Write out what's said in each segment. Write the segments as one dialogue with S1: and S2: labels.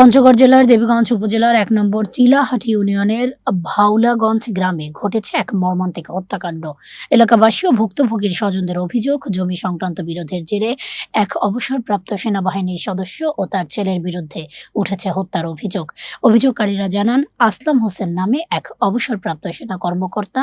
S1: পঞ্চগড় জেলার দেবীগঞ্জ উপজেলার এক নম্বর চিলাহাটি ইউনিয়নের ভাউলাগঞ্জ গ্রামে ঘটেছে এক মর্মান্তিক হত্যাকাণ্ড। এলাকাবাসী ও ভুক্তভোগীর স্বজনদের অভিযোগ, জমি সংক্রান্ত বিরোধের জেরে এক অবসরপ্রাপ্ত সেনাবাহিনীর সদস্য ও তার ছেলের বিরুদ্ধে উঠেছে হত্যার অভিযোগ। অভিযোগকারীরা জানান, আসলাম হোসেন নামে এক অবসরপ্রাপ্ত সেনা কর্মকর্তা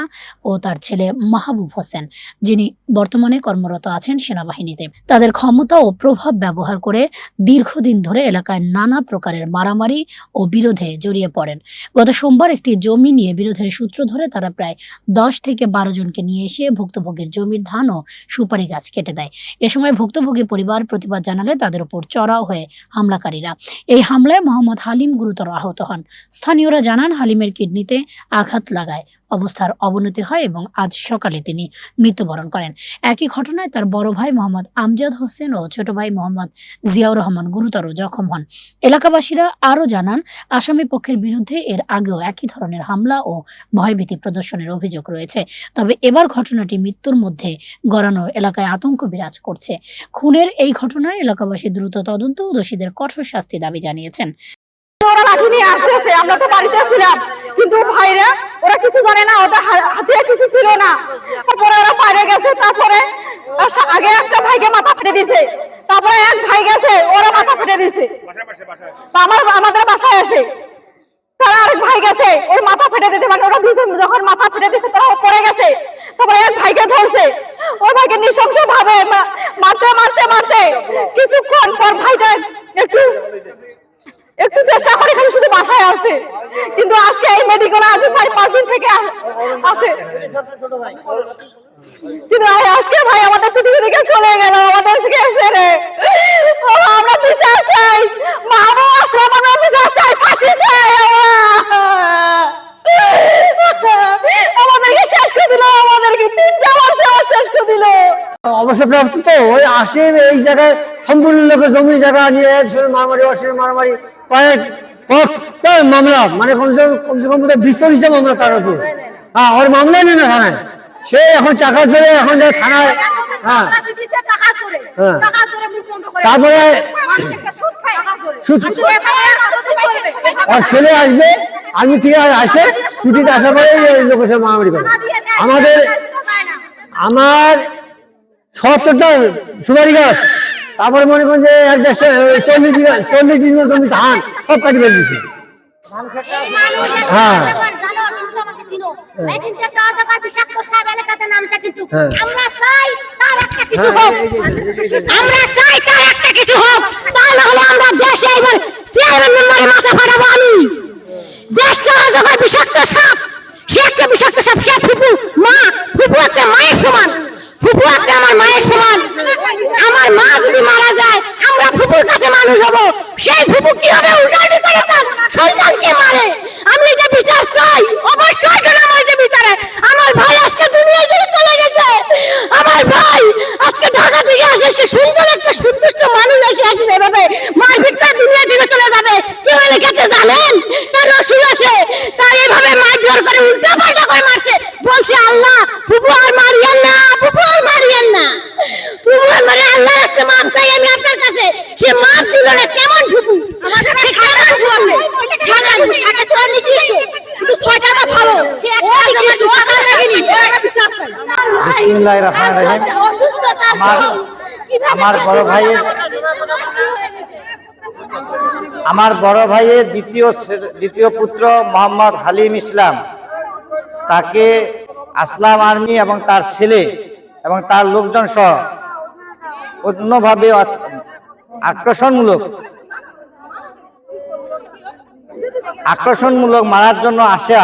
S1: ও তার ছেলে মাহবুব হোসেন, যিনি বর্তমানে কর্মরত আছেন সেনাবাহিনীতে। তাদের ক্ষমতা ও প্রভাব ব্যবহার করে দীর্ঘদিন ধরে এলাকায় নানা প্রকারের মারামারি ও বিরোধে জড়িয়ে পড়েন। গত সোমবার একটি জমি নিয়ে বিরোধের সূত্র ধরে তারা প্রায় দশ থেকে বারো জনকে নিয়ে এসে ভুক্তভোগীর জমির ধান ও সুপারি গাছ কেটে দেয়। এ সময় ভুক্তভোগী পরিবার প্রতিবাদ জানালে তাদের উপর চড়াও হয়ে হামলাকারীরা। এই হামলায় মোহাম্মদ হালিম গুরুতর আহত হন। স্থানীয়রা জানান, হালিমের কিডনিতে আঘাত লাগায়। অবস্থার অবনতি হয় এবং আজ সকালে তিনি মৃত্যুবরণ করেন। একই ঘটনায় তার বড় ভাই মোহাম্মদ আমজাদ হোসেন ও ছোট ভাই মোহাম্মদ জিয়াউর রহমান গুরুতর জখম হন। এলাকাবাসীরা আরও জানান, আসামি পক্ষের বিরুদ্ধে এর আগেও একই ধরনের হামলা ও ভয়ভীতি প্রদর্শনের অভিযোগ রয়েছে। তবে এবার ঘটনাটি মৃত্যুর মধ্যে গড়ানোর এলাকায় আতঙ্ক বিরাজ করছে। খুনের এই ঘটনায় এলাকাবাসী দ্রুত তদন্ত ও দোষীদের কঠোর শাস্তি দাবি জানিয়েছেন।
S2: আমরা তো বাড়িতে ছিলাম কিন্তু ভাইরা, ওরা কিছু জানে না, ওদের হা- হাতে কিছু ছিল না। তারপরে ওরা বাইরে গেছে, তারপরে আগে একটা ভাইকে মাথা ফেটে দিছে তারপরে এক ভাই গেছে, ওরা মাথা ফেটে দিছে আমার আমাদের বাসায় আসে। ভাই গেছে, ওর ফেটে দিতে মানে ওরা দুজন যখন মাথা ফেটে পড়ে গেছে। তারপরে এক ভাইকে ধরছে। ভাইকে ভাবে মারতে মারতে মারতে কিছুক্ষণ পর ভাইটা একটু একটু চেষ্টা করে খালি শুধু বাসায় আছে। কিন্তু আজকে এই মেডিকেল আছে চার পাঁচ দিন থেকে আছে। কিন্তু আজকে ভাই আমাদের পৃথিবী থেকে চলে গেল আমাদের থেকে ছেড়ে ও, আমরা বিচার চাই মামু আশ্রম আমরা বিচার চাই ফাঁসি চাই আমাদেরকে শেষ করে দিল আমাদেরকে তিনটা আমার শেষ করে দিল।
S3: অবসরপ্রাপ্ত তো ওই আসে এই জায়গায় সম্পূর্ণ লোকের জমি জায়গা নিয়ে শুধু মারামারি অসুর মারামারি, কয়েক কত মামলা মানে কমসে কম কমসে কম পঁচিশটা মামলা তার উপর। হ্যাঁ ওর মামলাই নেই না থানায়। সে এখন টাকা ধরে এখন থানায় হ্যাঁ। হ্যাঁ। তারপরে আর ছেলে আসবে, আমি থেকে আসে, ছুটিতে আসার পরে লোকের সাথে মারামারি করে। আমাদের আমার সত্তরটা সুপারি গাছ তারপরে মনে করেন যে এক দেড়শো চল্লিশ জমি ধান সব কাটি ফেলে দিছে হ্যাঁ।
S4: আমরা একটা কিছু হোক একটা তা না হলে আমরা মাথা আমি যখন বিষাক্ত সে একটা বিষাক্ত মা একটা মায়ের সমান ফুপু একটা আমার মায়ের সমান আমার মা যদি মারা যায় আমরা ফুপুর কাছে মানুষ হব। সেই ফুপু কীভাবে উল্টাউল্টি করে তার সন্তানকে মারে আমি এটা বিচার চাই অবশ্যই যেন আমার এটা বিচারে আমার ভাই আজকে দুনিয়া থেকে চলে গেছে আমার ভাই আজকে ঢাকা থেকে আসে সে সুন্দর একটা সন্তুষ্ট মানুষ এসে আসে এভাবে মারপিটটা দুনিয়া থেকে চলে যাবে কি বলে খেতে জানেন তার অসুখ আছে তার এভাবে মারধর করে উল্টা পাল্টা করে মারছে বলছে আল্লাহ ফুপু আর মারিয়েন না ফুপু আর মারিয়েন না ফুপু আর মারে আল্লাহ রাস্তে মাপ চাই আমি আপনার কাছে সে মাপ দিল না কেমন ফুপু আমাদের সাদা ফুপু আছে সাদা ফুপু সাদা চলা নির্দিষ্ট কিন্তু ছয়টা তো ভালো ও নির্দিষ্ট ও কাল লাগেনি আমরা বিশ্বাস করি
S5: বিসমিল্লাহির রহমানির রহিম। আমার- আমার বড় ভাইয়ের আমার বড় ভাইয়ের দ্বিতীয় দ্বিতীয় পুত্র মোহাম্মদ হালিম ইসলাম। তাকে আসলাম আর্মি এবং তার ছেলে এবং তার লোকজন সহ অন্যভাবে আকর্ষণমূলক আকর্ষণমূলক মারার জন্য আসা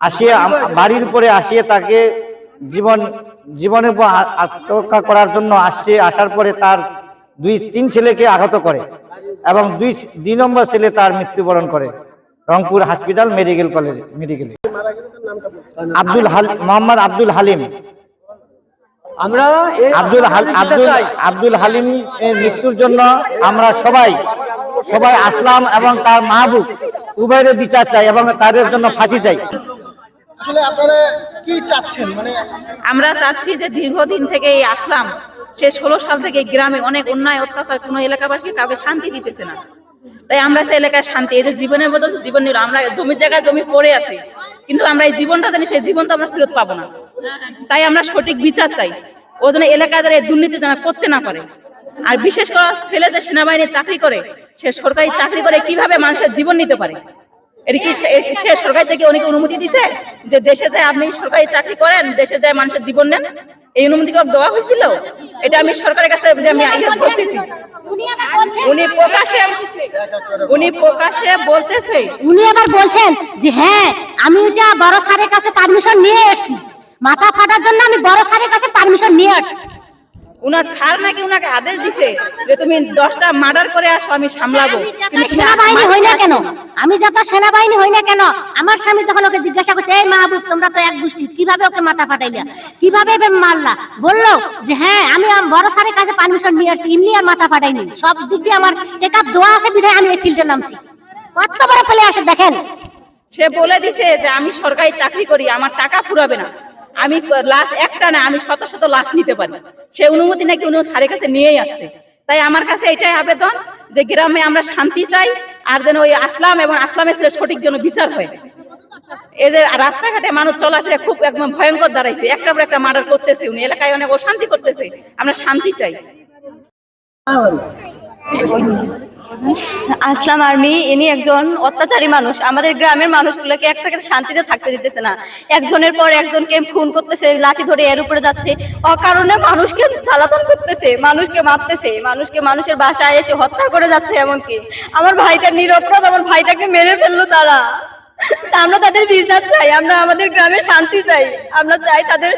S5: আসিয়া বাড়ির উপরে আসিয়ে তাকে জীবন জীবনের উপর আত্মরক্ষা করার জন্য আসছে আসার পরে তার দুই তিন ছেলেকে আহত করে এবং দুই দুই নম্বর ছেলে তার মৃত্যুবরণ করে রংপুর হসপিটাল মেডিকেল কলেজ মেডিকেলে। আব্দুল হাল মোহাম্মদ আব্দুল হালিম।
S3: আমরা
S5: আব্দুল আব্দুল আব্দুল হালিম এর মৃত্যুর জন্য আমরা সবাই সবাই আসলাম এবং তার মাহবুব উভয়ের বিচার চাই এবং তাদের জন্য ফাঁসি চাই।
S6: আসলে আপনারা কি চাচ্ছেন? মানে
S2: আমরা চাচ্ছি যে দীর্ঘদিন থেকে এই আসলাম। সে ষোলো সাল থেকে গ্রামে অনেক অন্যায়, অত্যাচার কোনো এলাকাবাসী কাউকে শান্তি দিতেছে না। তাই আমরা সেই এলাকায় শান্তি, এই যে জীবনের বদল জীবন নিল, আমরা জমির জায়গায় জমি পড়ে আছি। কিন্তু আমরা এই জীবনটা জানি সেই জীবন তো আমরা ফেরত পাবো না। তাই আমরা সঠিক বিচার চাই। ও যেন এলাকায় যারা দুর্নীতি যেন করতে না পারে। আর বিশেষ করে ছেলে যে সেনাবাহিনী চাকরি করে, সে সরকারি চাকরি করে কীভাবে মানুষের জীবন নিতে পারে? এর কি সে এর- থেকে অনেকে অনুমতি দিছে? যে দেশে যায় আপনি সরকারি চাকরি করেন দেশে যায় মানুষের জীবন নেন এই অনুমতি দেওয়া হয়েছিল? এটা আমি সরকারের কাছে আমি বলতেছি। উনি প্রকাশে উনি প্রকাশে বলতেছে।
S4: উনি আবার বলছেন যে হ্যাঁ আমি ওইটা বড় স্যারের কাছে পারমিশন নিয়ে এসেছি। মাথা ফাটার জন্য আমি বড় স্যারের কাছে পারমিশন নিয়ে আসছি।
S2: উনার ছাড় নাকি উনাকে আদেশ দিছে যে তুমি দশটা মার্ডার করে আসো আমি সামলাবো।
S4: সেনাবাহিনী হই না কেন? আমি যত সেনাবাহিনী হই না কেন? আমার স্বামী যখন ওকে জিজ্ঞাসা করছে এই মাহবুব তোমরা তো এক গোষ্ঠী কীভাবে ওকে মাথা ফাটাইলা? কীভাবে মারলা? বলল যে হ্যাঁ আমি বড় স্যারের কাছে পারমিশন নিয়ে আসছি এমনি আর মাথা ফাটাইনি। সব দিক দিয়ে আমার টেকআপ দোয়া আছে বিধায় আমি এই ফিল্ডে নামছি। কত বড় পেলে আসে দেখেন?
S2: সে বলে দিছে যে আমি সরকারি চাকরি করি আমার টাকা ফুরাবে না। আমি লাশ একটা না, আমি শত শত লাশ নিতে পারি। সে অনুমতি নাকি উনি স্যারের কাছে নিয়েই আসছে। তাই আমার কাছে এটাই আবেদন যে গ্রামে আমরা শান্তি চাই আর যেন ওই আসলাম এবং আসলামের ছেলে সঠিক যেন বিচার হয়। এই যে রাস্তাঘাটে মানুষ চলাফেরা খুব একদম ভয়ঙ্কর দাঁড়াইছে। একটা পর একটা মার্ডার করতেছে উনি। এলাকায় অনেক অশান্তি করতেছে। আমরা শান্তি চাই।
S7: আসলাম আর্মি, ইনি একজন অত্যাচারী মানুষ। আমাদের গ্রামের মানুষগুলোকে একটাকে শান্তিতে থাকতে দিতেছে না। একজনের পর একজনকে খুন করতেছে, লাঠি ধরে এর উপরে যাচ্ছে। অকারণে মানুষকে জ্বালাতন করতেছে, মানুষকে মারতেছে, মানুষকে মানুষের বাসায় এসে হত্যা করে যাচ্ছে এমনকি। আমার ভাইটা নিরপরাধ, আমার ভাইটাকে মেরে ফেলল তারা। আমরা তাদের বিচার চাই, আমরা আমাদের গ্রামে শান্তি চাই। আমরা চাই তাদের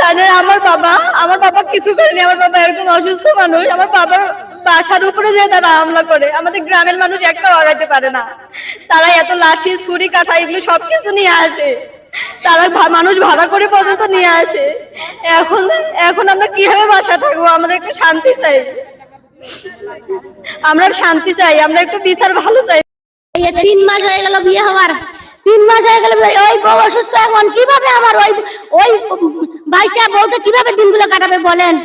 S7: তাদের আমার বাবা আমার বাবা কিছু করেনি, আমার বাবা একজন অসুস্থ মানুষ, আমার বাবার বাসার উপরে যে তারা হামলা করে, আমাদের গ্রামের মানুষ একটাও আগাইতে পারে না। তারা এত লাঠি, ছুরি কাঠা এগুলো সবকিছু নিয়ে আসে। তারা মানুষ ভাড়া করে পর্যন্ত নিয়ে আসে। এখন এখন আমরা কীভাবে বাসা থাকব? আমাদের একটু শান্তি চাই। আমরা শান্তি চাই, আমরা একটু বিচার ভালো চাই।
S4: তিন মাস হয়ে গেল বিয়ে হওয়ার। তিন মাস হয়ে গেল ওই বউ অসুস্থ এখন, কীভাবে আমার ওই ওই বাইশটা বউটা কীভাবে দিনগুলো কাটাবে বলেন?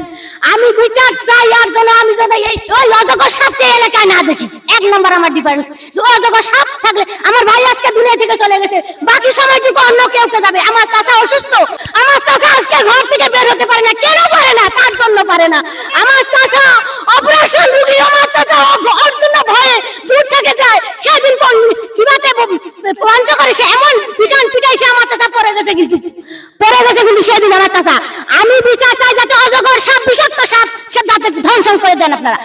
S4: আমি বিচার চাই, আর জন্য আমি যেন এই ওই অজগর সাপকে এলাকায় না দেখি। এক নম্বর আমার ডিফারেন্স যে অজগর সাপ থাকলে আমার ভাই আজকে দুনিয়া থেকে চলে গেছে। বাকি সময়টুকু অন্য কেউ কে যাবে? আমার চাষা অসুস্থ। আমার চাষা আজকে ঘর থেকে বের হতে পারে না। কেন পারে না? তার জন্য পারে না। আমার চাষা অপারেশন রুগী, আমার চাষা ওর জন্য ভয়ে দূর থেকে যায় সেদিন কোন- কীভাবে পঞ্চ করে সে, এমন পিটান পিটাইছে আমার চাষা পড়ে গেছে কিন্তু। পড়ে গেছে কিন্তু সেদিন আমার চাষা আমি বিচার চাই যাতে অজগর সাপ, বিষাক্ত সাপ, সে যাতে ধ্বংস করে দেন আপনারা।